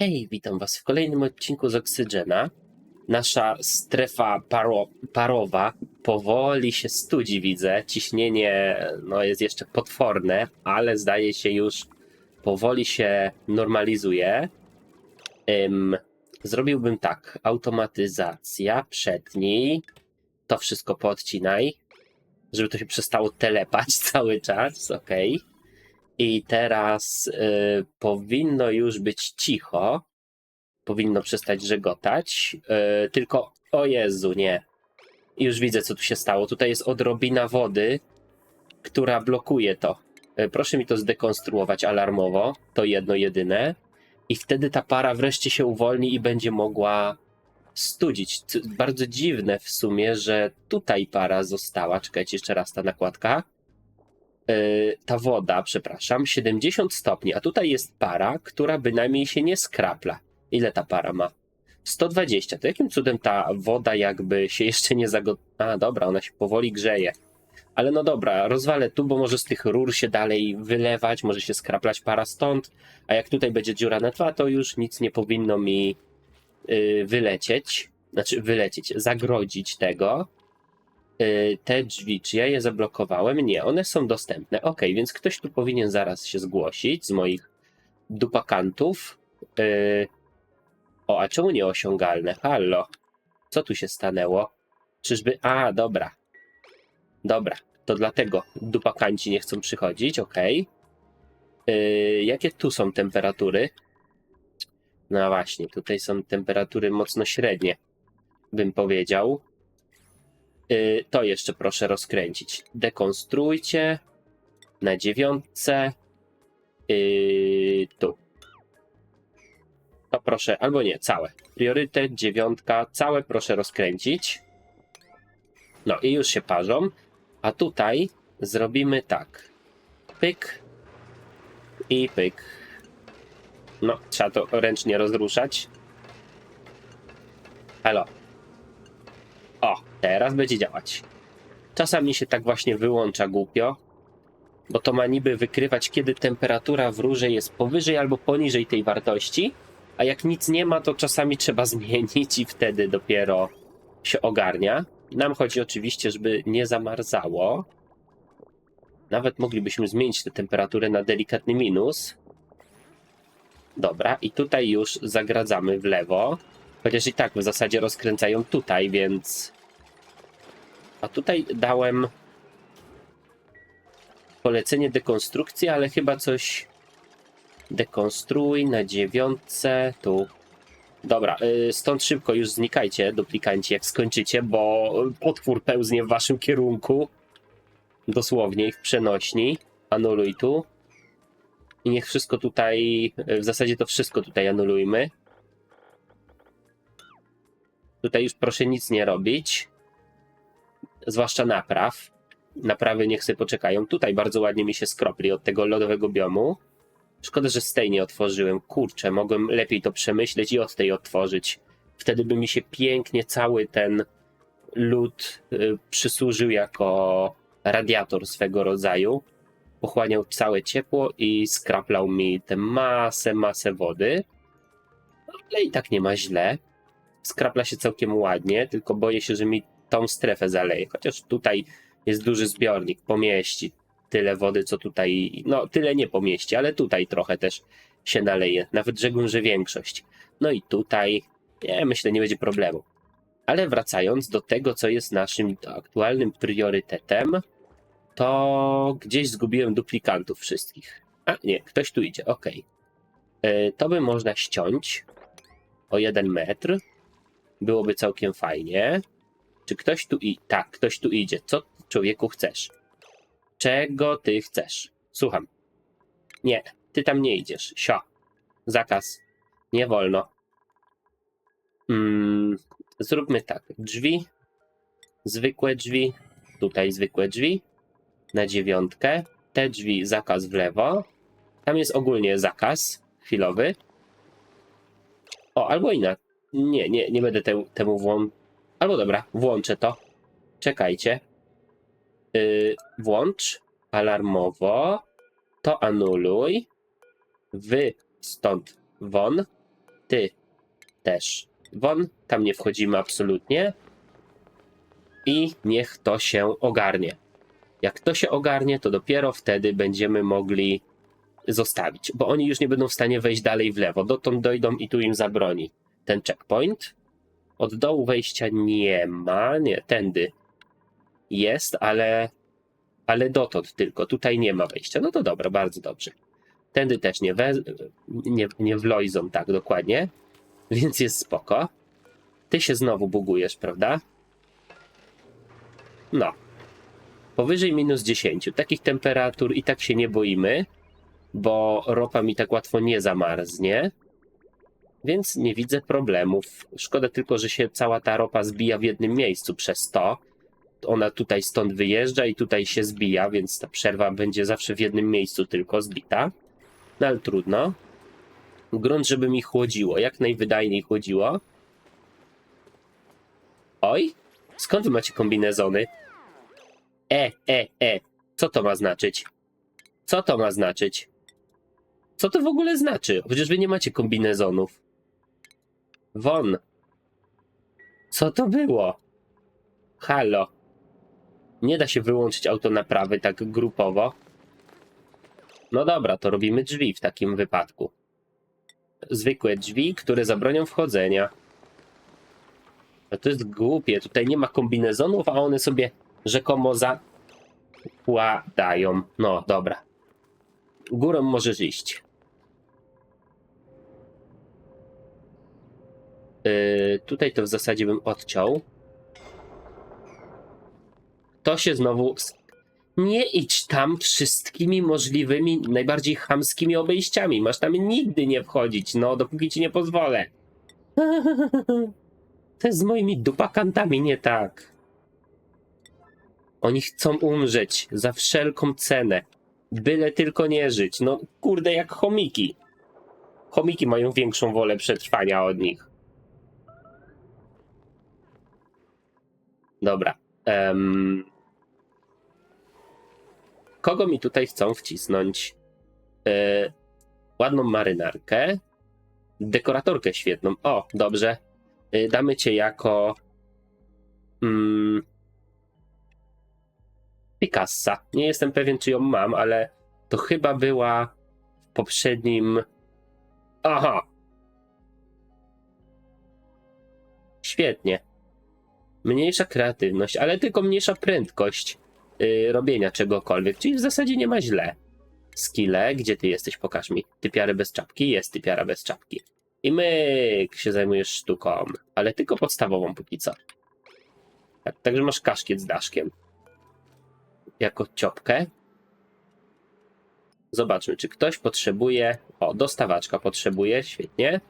Hej, witam Was w kolejnym odcinku z Oksygena. Nasza strefa paro, parowa powoli się studzi, widzę. Ciśnienie no, jest jeszcze potworne, ale zdaje się już powoli się normalizuje. Ym, zrobiłbym tak. Automatyzacja, przednij. To wszystko podcinaj, żeby to się przestało telepać cały czas. ok. I teraz y, powinno już być cicho. Powinno przestać żegotać. Y, tylko, o Jezu, nie. Już widzę, co tu się stało. Tutaj jest odrobina wody, która blokuje to. Y, proszę mi to zdekonstruować alarmowo. To jedno jedyne. I wtedy ta para wreszcie się uwolni i będzie mogła studzić. C- Bardzo dziwne w sumie, że tutaj para została. Czekajcie jeszcze raz ta nakładka ta woda, przepraszam, 70 stopni, a tutaj jest para, która bynajmniej się nie skrapla. Ile ta para ma? 120. To jakim cudem ta woda jakby się jeszcze nie zago... A, dobra, ona się powoli grzeje. Ale no dobra, rozwalę tu, bo może z tych rur się dalej wylewać, może się skraplać para stąd, a jak tutaj będzie dziura na dwa, to już nic nie powinno mi yy, wylecieć. Znaczy wylecieć, zagrodzić tego. Y, te drzwi, czy ja je zablokowałem? Nie, one są dostępne. Ok, więc ktoś tu powinien zaraz się zgłosić z moich dupakantów. Y, O, a czemu nieosiągalne? Hallo, co tu się stanęło? Czyżby. A, dobra. Dobra, to dlatego dupakanci nie chcą przychodzić, ok. Jakie tu są temperatury? No właśnie, tutaj są temperatury mocno średnie, bym powiedział. Y, to jeszcze proszę rozkręcić. Dekonstruujcie na dziewiątce. Yy, tu. To proszę, albo nie, całe. Priorytet, dziewiątka, całe proszę rozkręcić. No i już się parzą. A tutaj zrobimy tak. Pyk i pyk. No, trzeba to ręcznie rozruszać. Halo. Teraz będzie działać. Czasami się tak właśnie wyłącza głupio, bo to ma niby wykrywać, kiedy temperatura w rurze jest powyżej albo poniżej tej wartości, a jak nic nie ma, to czasami trzeba zmienić i wtedy dopiero się ogarnia. Nam chodzi oczywiście, żeby nie zamarzało. Nawet moglibyśmy zmienić tę temperaturę na delikatny minus. Dobra, i tutaj już zagradzamy w lewo. Chociaż i tak w zasadzie rozkręcają tutaj, więc. A tutaj dałem polecenie dekonstrukcji, ale chyba coś. Dekonstruuj na dziewiątce. Tu. Dobra, y, stąd szybko już znikajcie, duplikanci, jak skończycie, bo potwór pełznie w waszym kierunku. Dosłownie w przenośni. Anuluj tu. I niech wszystko tutaj. W zasadzie to wszystko tutaj anulujmy. Tutaj już proszę nic nie robić. Zwłaszcza napraw. Naprawy niech sobie poczekają. Tutaj bardzo ładnie mi się skropli od tego lodowego biomu. Szkoda, że z tej nie otworzyłem. Kurczę, mogłem lepiej to przemyśleć i od tej otworzyć. Wtedy by mi się pięknie cały ten lód y, przysłużył jako radiator swego rodzaju. Pochłaniał całe ciepło i skraplał mi tę masę, masę wody. Ale i tak nie ma źle skrapla się całkiem ładnie, tylko boję się, że mi tą strefę zaleje. Chociaż tutaj jest duży zbiornik, pomieści tyle wody, co tutaj, no tyle nie pomieści, ale tutaj trochę też się naleje. Nawet rzekłbym, że większość. No i tutaj, nie, myślę, nie będzie problemu. Ale wracając do tego, co jest naszym aktualnym priorytetem, to gdzieś zgubiłem duplikantów wszystkich. A nie, ktoś tu idzie, ok. To by można ściąć o jeden metr byłoby całkiem fajnie. Czy ktoś tu i tak, ktoś tu idzie. Co człowieku chcesz? Czego ty chcesz? Słucham. Nie, ty tam nie idziesz. Sio. Zakaz. Nie wolno. Mm, zróbmy tak. Drzwi. Zwykłe drzwi. Tutaj zwykłe drzwi. Na dziewiątkę. Te drzwi zakaz w lewo. Tam jest ogólnie zakaz chwilowy. O, albo inaczej. Nie, nie, nie będę te, temu włą... Albo dobra, włączę to. Czekajcie. Yy, włącz alarmowo. To anuluj. Wy stąd won. Ty też. Won, tam nie wchodzimy absolutnie. I niech to się ogarnie. Jak to się ogarnie, to dopiero wtedy będziemy mogli zostawić, bo oni już nie będą w stanie wejść dalej w lewo. Dotąd dojdą i tu im zabroni ten checkpoint. Od dołu wejścia nie ma, nie, tędy jest, ale, ale dotąd tylko, tutaj nie ma wejścia. No to dobra, bardzo dobrze. Tędy też nie, we, nie, nie wlojzą, tak dokładnie, więc jest spoko. Ty się znowu bugujesz, prawda? No. Powyżej minus 10. Takich temperatur i tak się nie boimy, bo ropa mi tak łatwo nie zamarznie. Więc nie widzę problemów. Szkoda tylko, że się cała ta ropa zbija w jednym miejscu przez to. Ona tutaj stąd wyjeżdża i tutaj się zbija, więc ta przerwa będzie zawsze w jednym miejscu tylko zbita. No ale trudno. Grunt, żeby mi chłodziło, jak najwydajniej chłodziło. Oj, skąd wy macie kombinezony? E, e, e, co to ma znaczyć? Co to ma znaczyć? Co to w ogóle znaczy? Przecież wy nie macie kombinezonów. Won. Co to było? Halo. Nie da się wyłączyć autonaprawy tak grupowo. No dobra, to robimy drzwi w takim wypadku. Zwykłe drzwi, które zabronią wchodzenia. A to jest głupie. Tutaj nie ma kombinezonów, a one sobie rzekomo zakładają. No dobra. Górą możesz iść. Yy, tutaj to w zasadzie bym odciął. To się znowu. Nie idź tam wszystkimi możliwymi, najbardziej chamskimi obejściami. Masz tam nigdy nie wchodzić, no, dopóki ci nie pozwolę. To jest z moimi dupakantami nie tak. Oni chcą umrzeć za wszelką cenę. Byle tylko nie żyć. No kurde, jak chomiki. Chomiki mają większą wolę przetrwania od nich. Dobra. em, Kogo mi tutaj chcą wcisnąć? E, ładną marynarkę. Dekoratorkę świetną. O, dobrze. E, damy cię jako. Mm, Picassa. Nie jestem pewien, czy ją mam, ale to chyba była w poprzednim. Aha. Świetnie. Mniejsza kreatywność, ale tylko mniejsza prędkość yy, robienia czegokolwiek, czyli w zasadzie nie ma źle. Skille, gdzie ty jesteś? Pokaż mi. Typiary bez czapki? Jest typiara bez czapki. I myk się zajmujesz sztuką, ale tylko podstawową póki co. Tak, także masz kaszkiet z daszkiem. Jako ciopkę. Zobaczmy, czy ktoś potrzebuje. O, dostawaczka potrzebuje, świetnie.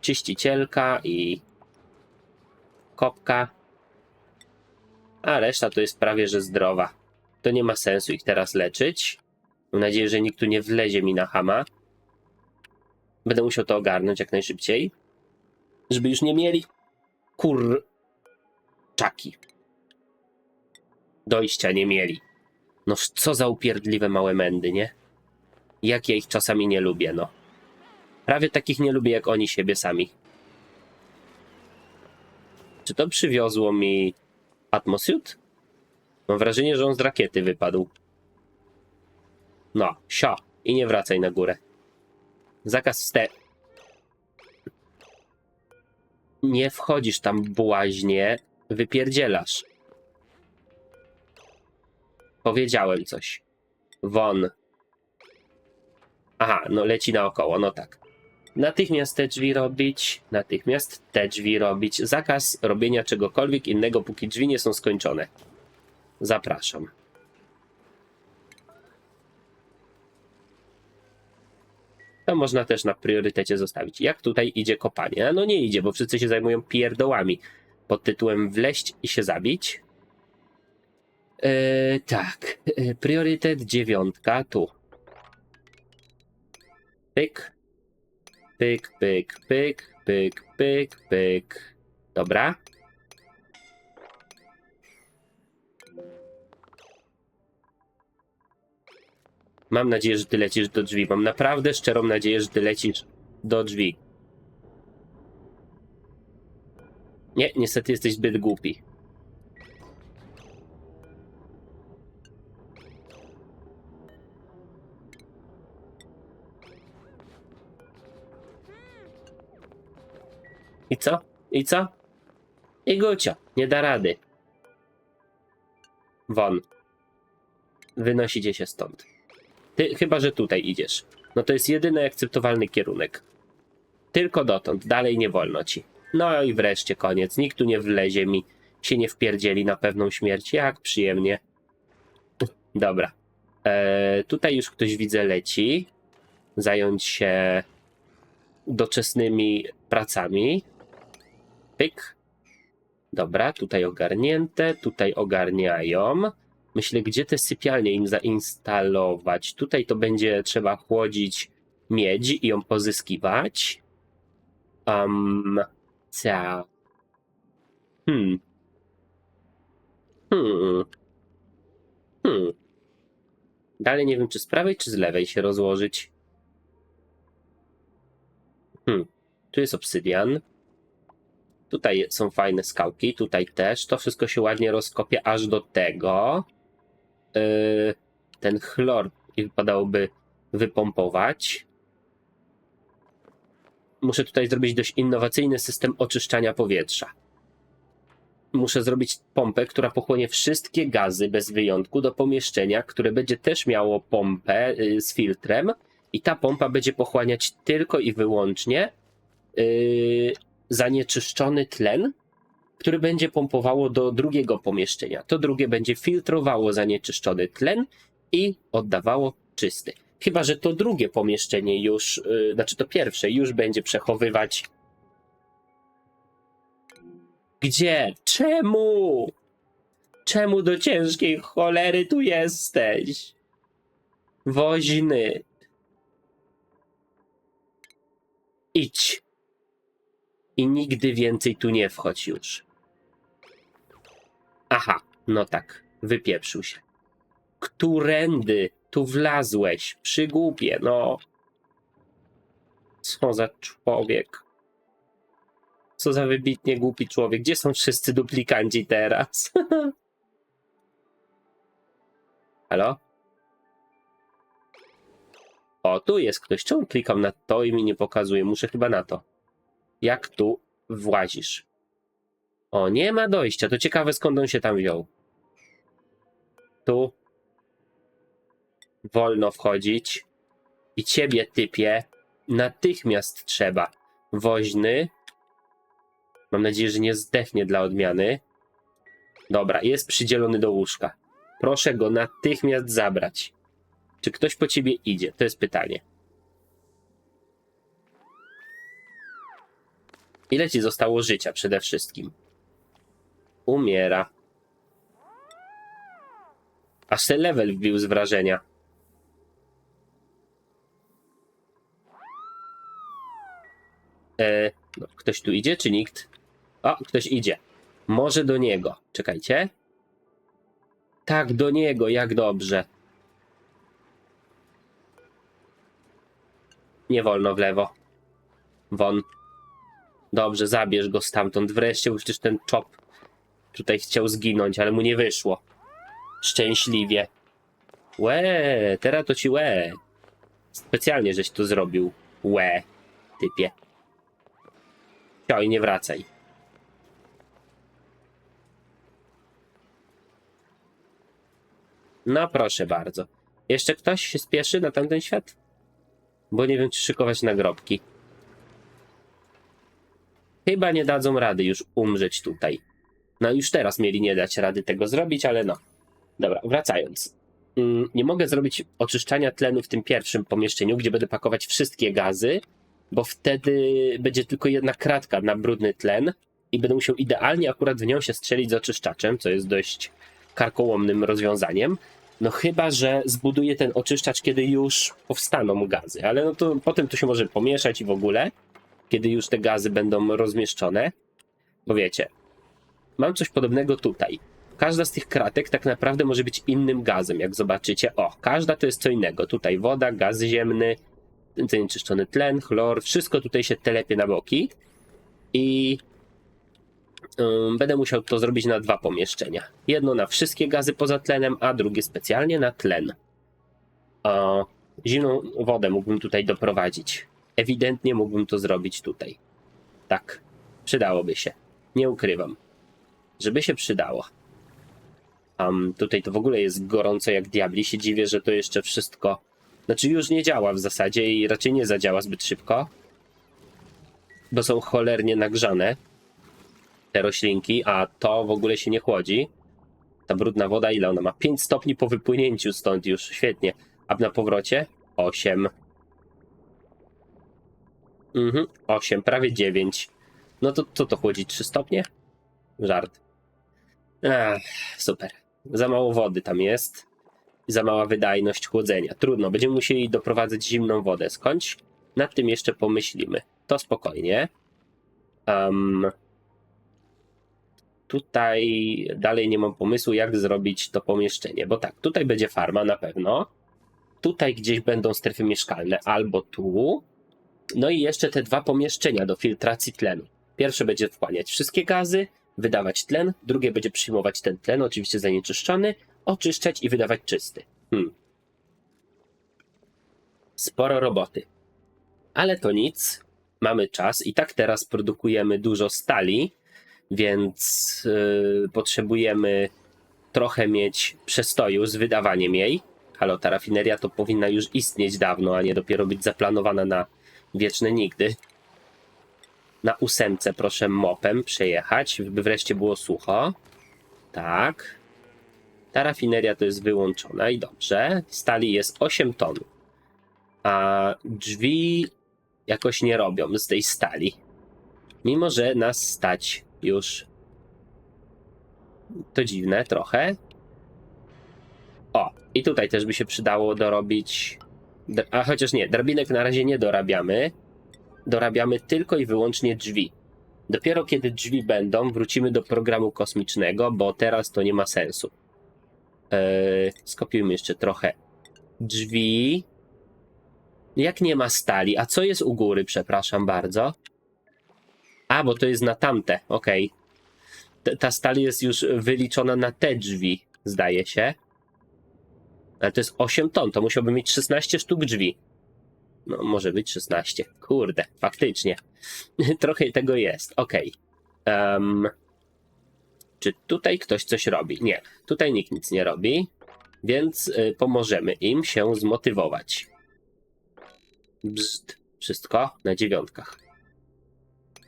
Czyścicielka i kopka. A reszta to jest prawie że zdrowa. To nie ma sensu ich teraz leczyć. Mam nadzieję, że nikt tu nie wlezie mi na hama. Będę musiał to ogarnąć jak najszybciej. Żeby już nie mieli kurczaki. Dojścia nie mieli. No co za upierdliwe małe mędy, nie? Jak ja ich czasami nie lubię, no. Prawie takich nie lubię jak oni siebie sami. Czy to przywiozło mi Atmosuit? Mam wrażenie, że on z rakiety wypadł. No, sio. I nie wracaj na górę. Zakaz wste... Nie wchodzisz tam błaźnie, wypierdzielasz. Powiedziałem coś. Won. Aha, no leci naokoło, no tak. Natychmiast te drzwi robić, natychmiast te drzwi robić. Zakaz robienia czegokolwiek innego, póki drzwi nie są skończone. Zapraszam. To można też na priorytecie zostawić. Jak tutaj idzie kopanie? No nie idzie, bo wszyscy się zajmują pierdołami pod tytułem wleść i się zabić. Yy, tak, yy, priorytet dziewiątka tu. Pyk, pyk, pyk, pyk, pyk, pyk, pyk. Dobra. Mam nadzieję, że ty lecisz do drzwi. Mam naprawdę szczerą nadzieję, że ty lecisz do drzwi. Nie, niestety jesteś zbyt głupi. Co? I co? I Gucio, nie da rady. Won. Wynosicie się stąd. Ty, chyba, że tutaj idziesz. No to jest jedyny akceptowalny kierunek. Tylko dotąd, dalej nie wolno ci. No i wreszcie koniec. Nikt tu nie wlezie mi, się nie wpierdzieli na pewną śmierć. Jak przyjemnie. Dobra. E, tutaj już ktoś widzę leci. Zająć się doczesnymi pracami. Pyk. Dobra, tutaj ogarnięte, tutaj ogarniają. Myślę, gdzie te sypialnie im zainstalować. Tutaj to będzie trzeba chłodzić miedź i ją pozyskiwać. Um, ca. Hmm. Hmm. Hmm. Dalej nie wiem, czy z prawej, czy z lewej się rozłożyć. Hmm. Tu jest obsydian. Tutaj są fajne skałki, tutaj też. To wszystko się ładnie rozkopie aż do tego. Yy, ten chlor wypadałoby wypompować. Muszę tutaj zrobić dość innowacyjny system oczyszczania powietrza. Muszę zrobić pompę, która pochłonie wszystkie gazy bez wyjątku do pomieszczenia, które będzie też miało pompę yy, z filtrem. I ta pompa będzie pochłaniać tylko i wyłącznie yy, zanieczyszczony tlen, który będzie pompowało do drugiego pomieszczenia. To drugie będzie filtrowało zanieczyszczony tlen i oddawało czysty. Chyba, że to drugie pomieszczenie już, yy, znaczy to pierwsze, już będzie przechowywać. Gdzie? Czemu? Czemu do ciężkiej cholery tu jesteś? Woźny. Idź i nigdy więcej tu nie wchodź już. Aha, no tak, wypieprzył się. Którędy tu wlazłeś? Przygłupie, no. Co za człowiek. Co za wybitnie głupi człowiek. Gdzie są wszyscy duplikanci teraz? Halo? O, tu jest ktoś. Czemu klikam na to i mi nie pokazuje? Muszę chyba na to jak tu włazisz. O, nie ma dojścia. To ciekawe skąd on się tam wziął. Tu wolno wchodzić. I ciebie, typie, natychmiast trzeba. Woźny. Mam nadzieję, że nie zdechnie dla odmiany. Dobra, jest przydzielony do łóżka. Proszę go natychmiast zabrać. Czy ktoś po ciebie idzie? To jest pytanie. Ile ci zostało życia przede wszystkim? Umiera. Aż ten level wbił z wrażenia. E, no, ktoś tu idzie, czy nikt? O, ktoś idzie. Może do niego. Czekajcie. Tak, do niego, jak dobrze. Nie wolno w lewo. Won. Dobrze, zabierz go stamtąd. Wreszcie już też ten czop tutaj chciał zginąć, ale mu nie wyszło. Szczęśliwie. Łe, teraz to ci łe. Specjalnie żeś to zrobił. Łe, typie. Oj, nie wracaj. No proszę bardzo. Jeszcze ktoś się spieszy na tamten świat? Bo nie wiem, czy szykować nagrobki. Chyba nie dadzą rady już umrzeć tutaj. No już teraz mieli nie dać rady tego zrobić, ale no. Dobra, wracając. Mm, Nie mogę zrobić oczyszczania tlenu w tym pierwszym pomieszczeniu, gdzie będę pakować wszystkie gazy, bo wtedy będzie tylko jedna kratka na brudny tlen i będę musiał idealnie akurat w nią się strzelić z oczyszczaczem, co jest dość karkołomnym rozwiązaniem. No chyba, że zbuduję ten oczyszczacz, kiedy już powstaną gazy, ale no to potem to się może pomieszać i w ogóle kiedy już te gazy będą rozmieszczone. Bo wiecie, mam coś podobnego tutaj. Każda z tych kratek tak naprawdę może być innym gazem, jak zobaczycie. O, każda to jest co innego. Tutaj woda, gaz ziemny, zanieczyszczony tlen, chlor, wszystko tutaj się telepie na boki. I Ym, Będę musiał to zrobić na dwa pomieszczenia. Jedno na wszystkie gazy poza tlenem, a drugie specjalnie na tlen. O, zimną wodę mógłbym tutaj doprowadzić. Ewidentnie mógłbym to zrobić tutaj. Tak, przydałoby się. Nie ukrywam. Żeby się przydało. Um, tutaj to w ogóle jest gorąco jak diabli. Się dziwię, że to jeszcze wszystko. Znaczy, już nie działa w zasadzie i raczej nie zadziała zbyt szybko. Bo są cholernie nagrzane te roślinki, a to w ogóle się nie chłodzi. Ta brudna woda, ile ona ma? 5 stopni po wypłynięciu stąd już, świetnie. A na powrocie? 8. Mhm, 8, prawie 9. No to co to chłodzi? 3 stopnie? Żart. Ach, super. Za mało wody tam jest. Za mała wydajność chłodzenia. Trudno, będziemy musieli doprowadzać zimną wodę skądś. Nad tym jeszcze pomyślimy. To spokojnie. Um, tutaj dalej nie mam pomysłu, jak zrobić to pomieszczenie. Bo tak, tutaj będzie farma na pewno. Tutaj gdzieś będą strefy mieszkalne, albo tu. No i jeszcze te dwa pomieszczenia do filtracji tlenu. Pierwsze będzie wchłaniać wszystkie gazy, wydawać tlen, drugie będzie przyjmować ten tlen, oczywiście zanieczyszczony, oczyszczać i wydawać czysty. Hmm. Sporo roboty. Ale to nic. Mamy czas i tak teraz produkujemy dużo stali, więc yy, potrzebujemy trochę mieć przestoju z wydawaniem jej. Halo, ta rafineria to powinna już istnieć dawno, a nie dopiero być zaplanowana na wieczne nigdy. Na ósemce proszę mopem przejechać, by wreszcie było sucho. Tak. Ta rafineria to jest wyłączona i dobrze. Stali jest 8 ton. A drzwi jakoś nie robią z tej stali. Mimo, że nas stać już. To dziwne trochę. O, i tutaj też by się przydało dorobić. A chociaż nie, drabinek na razie nie dorabiamy. Dorabiamy tylko i wyłącznie drzwi. Dopiero kiedy drzwi będą, wrócimy do programu kosmicznego, bo teraz to nie ma sensu. Eee, skopiujmy jeszcze trochę drzwi. Jak nie ma stali? A co jest u góry, przepraszam bardzo? A, bo to jest na tamte, okej. T- Ta stal jest już wyliczona na te drzwi, zdaje się. Ale to jest 8 ton, to musiałby mieć 16 sztuk drzwi. No, może być 16. Kurde, faktycznie. Trochę tego jest, okej. Em, czy tutaj ktoś coś robi? Nie, tutaj nikt nic nie robi, więc y, pomożemy im się zmotywować. Bzd, wszystko na dziewiątkach.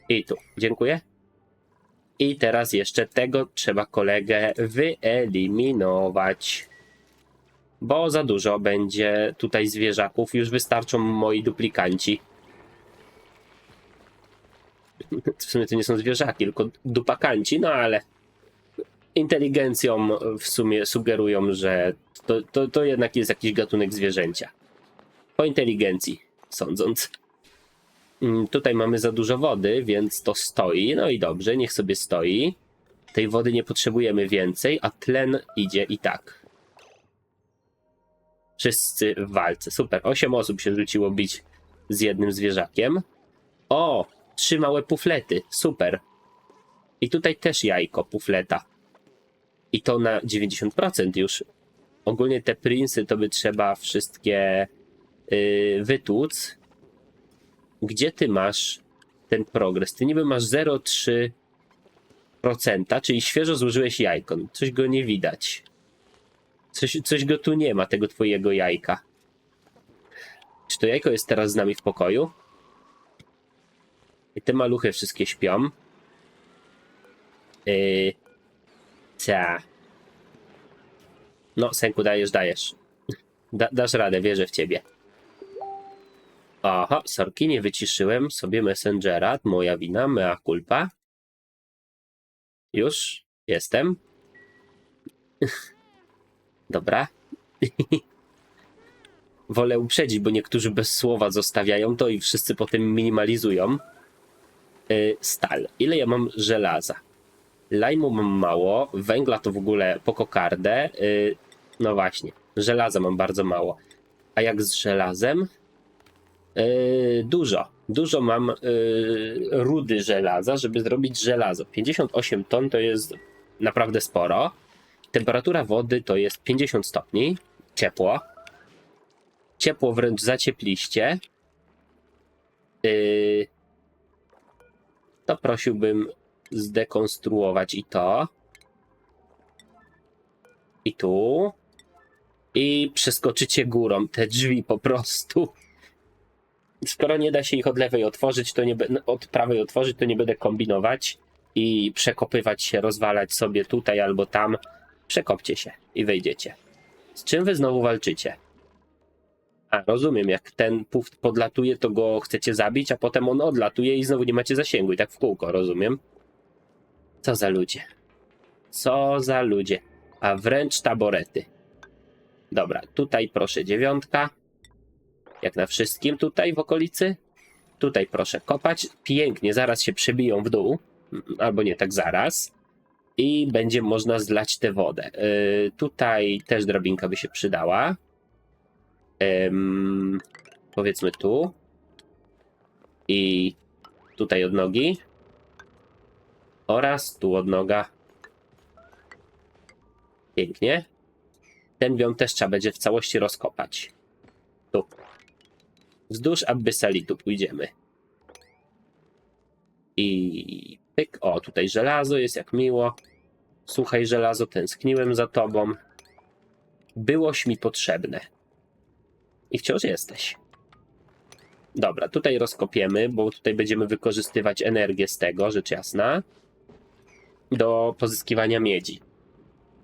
I tu, dziękuję. I teraz jeszcze tego trzeba kolegę wyeliminować. Bo za dużo będzie tutaj zwierzaków, już wystarczą moi duplikanci. W sumie to nie są zwierzaki, tylko dupakanci, no ale inteligencją w sumie sugerują, że to, to, to jednak jest jakiś gatunek zwierzęcia. Po inteligencji sądząc. Mm, Tutaj mamy za dużo wody, więc to stoi. No i dobrze, niech sobie stoi. Tej wody nie potrzebujemy więcej, a tlen idzie i tak. Wszyscy w walce. Super. Osiem osób się rzuciło bić z jednym zwierzakiem. O! Trzy małe puflety. Super. I tutaj też jajko pufleta. I to na 90% już. Ogólnie te prinsy to by trzeba wszystkie yy, wytłuc. Gdzie ty masz ten progres? Ty niby masz 0,3%, czyli świeżo złożyłeś jajko. Coś go nie widać. Coś, coś go tu nie ma, tego twojego jajka. Czy to jajko jest teraz z nami w pokoju? I te maluchy wszystkie śpią. Yy, ca. No, Senku, dajesz, dajesz. Da, dasz radę, wierzę w ciebie. Aha, sorki, nie wyciszyłem sobie Messengera. Moja wina, mea culpa. Już jestem. Dobra. Wolę uprzedzić, bo niektórzy bez słowa zostawiają to i wszyscy potem minimalizują. Yy, stal. Ile ja mam żelaza? Lajmu mam mało, węgla to w ogóle po kokardę. Yy, no właśnie, żelaza mam bardzo mało. A jak z żelazem? Yy, dużo. Dużo mam yy, rudy żelaza, żeby zrobić żelazo. 58 ton to jest naprawdę sporo. Temperatura wody to jest 50 stopni. Ciepło. Ciepło wręcz zaciepliście. Yy, to prosiłbym zdekonstruować i to. I tu. I przeskoczycie górą te drzwi po prostu. Skoro nie da się ich od lewej otworzyć, to nie be- od prawej otworzyć, to nie będę kombinować i przekopywać się, rozwalać sobie tutaj albo tam. Przekopcie się i wejdziecie. Z czym wy znowu walczycie? A, rozumiem, jak ten puf podlatuje, to go chcecie zabić, a potem on odlatuje i znowu nie macie zasięgu. I tak w kółko, rozumiem? Co za ludzie. Co za ludzie. A wręcz taborety. Dobra, tutaj proszę dziewiątka. Jak na wszystkim tutaj w okolicy. Tutaj proszę kopać. Pięknie, zaraz się przebiją w dół. Mm, Albo nie tak zaraz. I będzie można zlać tę wodę. Yy, tutaj też drabinka by się przydała. Ym, powiedzmy tu. I tutaj od nogi. Oraz tu od noga. Pięknie. Ten biom też trzeba będzie w całości rozkopać. Tu. Wzdłuż Abyssalitu pójdziemy. I pyk. O, tutaj żelazo jest jak miło. Słuchaj, żelazo, tęskniłem za tobą. Byłoś mi potrzebne. I wciąż jesteś. Dobra, tutaj rozkopiemy, bo tutaj będziemy wykorzystywać energię z tego, rzecz jasna, do pozyskiwania miedzi.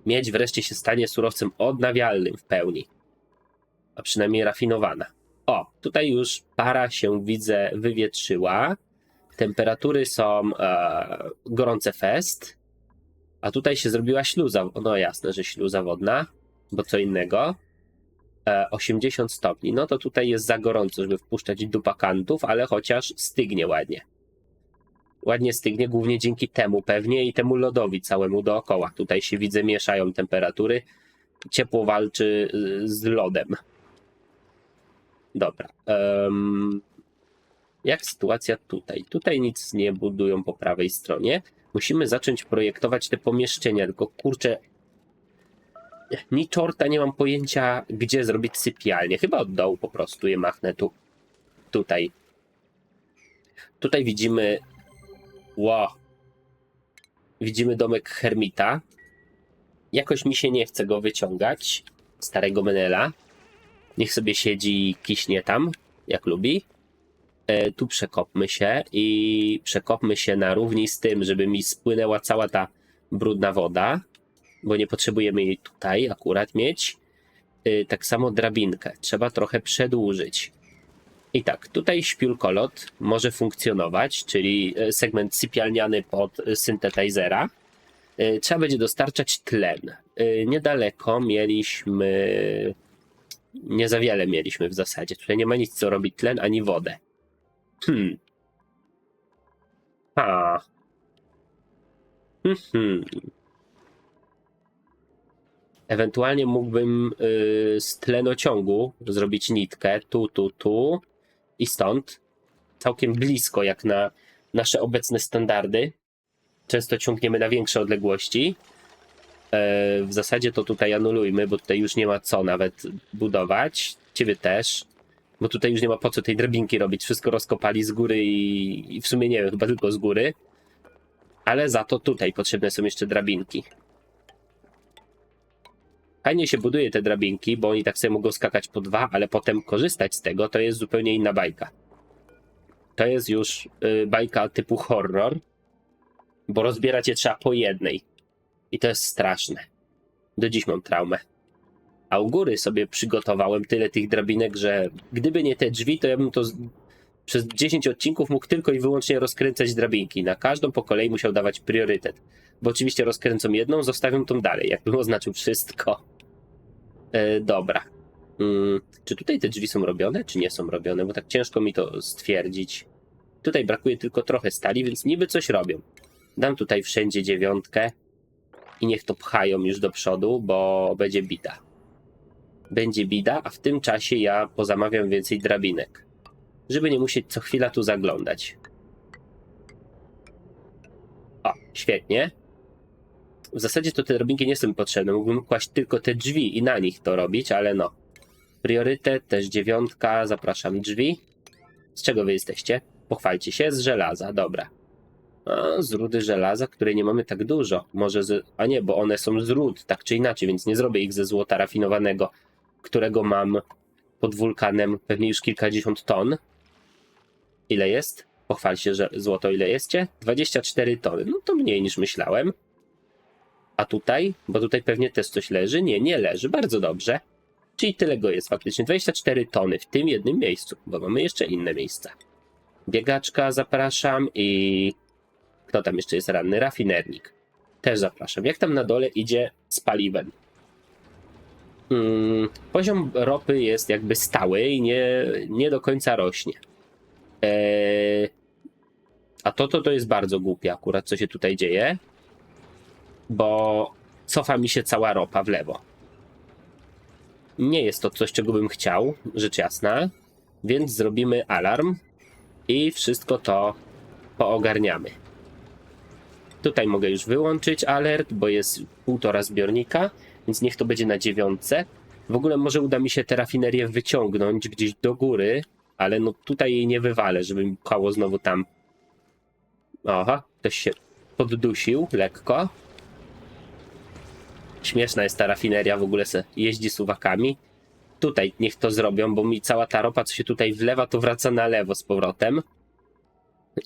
Miedź wreszcie się stanie surowcem odnawialnym w pełni, a przynajmniej rafinowana. O, tutaj już para się widzę wywietrzyła. Temperatury są e, gorące fest, a tutaj się zrobiła śluza. No jasne, że śluza wodna, bo co innego. E, 80 stopni. No to tutaj jest za gorąco, żeby wpuszczać dupakantów, ale chociaż stygnie ładnie. Ładnie stygnie, głównie dzięki temu pewnie i temu lodowi całemu dookoła. Tutaj się widzę, mieszają temperatury. Ciepło walczy y, z lodem. Dobra. em, jak sytuacja tutaj? Tutaj nic nie budują po prawej stronie. Musimy zacząć projektować te pomieszczenia, tylko kurczę, ni czorta nie mam pojęcia, gdzie zrobić sypialnię. Chyba od dołu po prostu je machnę tu. Tutaj. Tutaj widzimy. Ło. Widzimy domek Hermita. Jakoś mi się nie chce go wyciągać. Starego Menela. Niech sobie siedzi i kiśnie tam, jak lubi. E, tu przekopmy się i przekopmy się na równi z tym, żeby mi spłynęła cała ta brudna woda bo nie potrzebujemy jej tutaj akurat mieć. Yy, tak samo drabinkę trzeba trochę przedłużyć. I tak, tutaj śpiulkolot może funkcjonować, czyli e, segment sypialniany pod e, syntetizera. Trzeba będzie dostarczać tlen. Niedaleko mieliśmy. Nie za wiele mieliśmy w zasadzie. Tutaj nie ma nic, co robi tlen ani wodę. Hmm. Ha. Mhm. Ewentualnie mógłbym y, z tlenociągu zrobić nitkę tu, tu, tu i stąd. Całkiem blisko, jak na nasze obecne standardy. Często ciągniemy na większe odległości. E, w zasadzie to tutaj anulujmy, bo tutaj już nie ma co nawet budować. Ciebie też. Bo tutaj już nie ma po co tej drabinki robić. Wszystko rozkopali z góry i, i w sumie nie wiem, chyba tylko z góry. Ale za to tutaj potrzebne są jeszcze drabinki. Fajnie się buduje te drabinki, bo oni tak sobie mogą skakać po dwa, ale potem korzystać z tego to jest zupełnie inna bajka. To jest już y, bajka typu horror, bo rozbierać je trzeba po jednej. I to jest straszne. Do dziś mam traumę. A u góry sobie przygotowałem tyle tych drabinek, że gdyby nie te drzwi, to ja bym to przez 10 odcinków mógł tylko i wyłącznie rozkręcać drabinki. Na każdą po kolei musiał dawać priorytet. Bo oczywiście rozkręcą jedną, zostawią tą dalej, jakbym oznaczył wszystko. E, dobra. Mm, czy tutaj te drzwi są robione, czy nie są robione? Bo tak ciężko mi to stwierdzić. Tutaj brakuje tylko trochę stali, więc niby coś robią. Dam tutaj wszędzie dziewiątkę i niech to pchają już do przodu, bo będzie bida. Będzie bida, a w tym czasie ja pozamawiam więcej drabinek. żeby nie musieć co chwila tu zaglądać. O, świetnie. W zasadzie to te drabinki nie są mi potrzebne. Mógłbym kłaść tylko te drzwi i na nich to robić, ale no. Priorytet, też dziewiątka, zapraszam drzwi. Z czego wy jesteście? Pochwalcie się, z żelaza, dobra. A, z rudy żelaza, której nie mamy tak dużo. Może z... A nie, bo one są z ród, tak czy inaczej, więc nie zrobię ich ze złota rafinowanego, którego mam pod wulkanem pewnie już kilkadziesiąt ton. Ile jest? Pochwal się, że złoto ile jesteście? 24 tony. No to mniej niż myślałem. A tutaj? Bo tutaj pewnie też coś leży. Nie, nie leży. Bardzo dobrze. Czyli tyle go jest faktycznie. 24 tony w tym jednym miejscu, bo mamy jeszcze inne miejsca. Biegaczka zapraszam i kto tam jeszcze jest ranny? Rafinernik. Też zapraszam. Jak tam na dole idzie z paliwem? Hmm, poziom ropy jest jakby stały i nie, nie do końca rośnie. Eee, a to, to to jest bardzo głupie akurat, co się tutaj dzieje, bo cofa mi się cała ropa w lewo. Nie jest to coś, czego bym chciał, rzecz jasna, więc zrobimy alarm i wszystko to poogarniamy. Tutaj mogę już wyłączyć alert, bo jest półtora zbiornika, więc niech to będzie na dziewiątce. W ogóle może uda mi się tę rafinerię wyciągnąć gdzieś do góry, ale no tutaj jej nie wywalę, żeby mi pchało znowu tam. Aha, ktoś się poddusił lekko. Śmieszna jest ta rafineria, w ogóle se jeździ suwakami. Tutaj niech to zrobią, bo mi cała ta ropa, co się tutaj wlewa, to wraca na lewo z powrotem.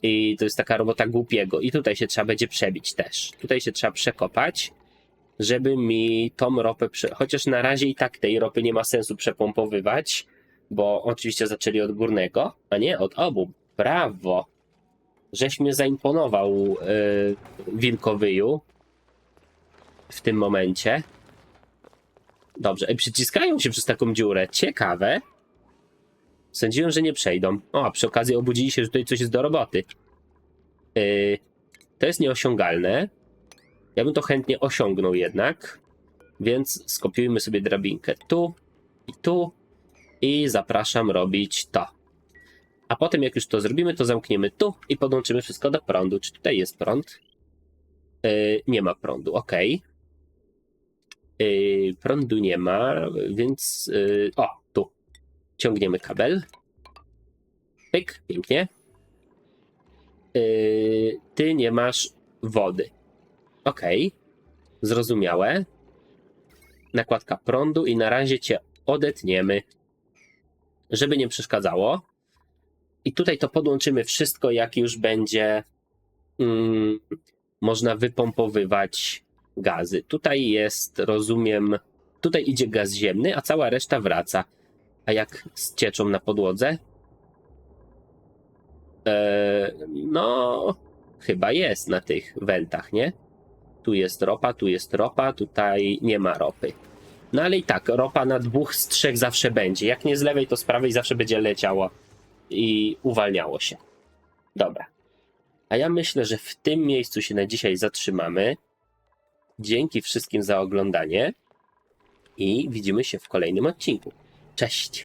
I to jest taka robota głupiego. I tutaj się trzeba będzie przebić też. Tutaj się trzeba przekopać, żeby mi tą ropę. Prze... Chociaż na razie i tak tej ropy nie ma sensu przepompowywać, bo oczywiście zaczęli od górnego, a nie od obu. Brawo! Żeś mnie zaimponował, yy, wilkowyju. W tym momencie. Dobrze, Ej, przyciskają się przez taką dziurę. Ciekawe. Sądziłem, że nie przejdą. O, a przy okazji obudzili się, że tutaj coś jest do roboty. Yy, to jest nieosiągalne. Ja bym to chętnie osiągnął jednak. Więc skopiujmy sobie drabinkę tu i tu. I zapraszam robić to. A potem, jak już to zrobimy, to zamkniemy tu i podłączymy wszystko do prądu. Czy tutaj jest prąd? Yy, nie ma prądu, ok. Yy, prądu nie ma, więc. Yy, o, tu. Ciągniemy kabel. Pyk, pięknie. Yy, ty nie masz wody. Ok, zrozumiałe. Nakładka prądu i na razie cię odetniemy, żeby nie przeszkadzało. I tutaj to podłączymy wszystko, jak już będzie mm, można wypompowywać gazy. Tutaj jest, rozumiem, tutaj idzie gaz ziemny, a cała reszta wraca. A jak z cieczą na podłodze? Eee, no, chyba jest na tych wentach, nie? Tu jest ropa, tu jest ropa, tutaj nie ma ropy. No ale i tak, ropa na dwóch z trzech zawsze będzie. Jak nie z lewej, to z prawej zawsze będzie leciało i uwalniało się. Dobra. A ja myślę, że w tym miejscu się na dzisiaj zatrzymamy. Dzięki wszystkim za oglądanie i widzimy się w kolejnym odcinku. Cześć!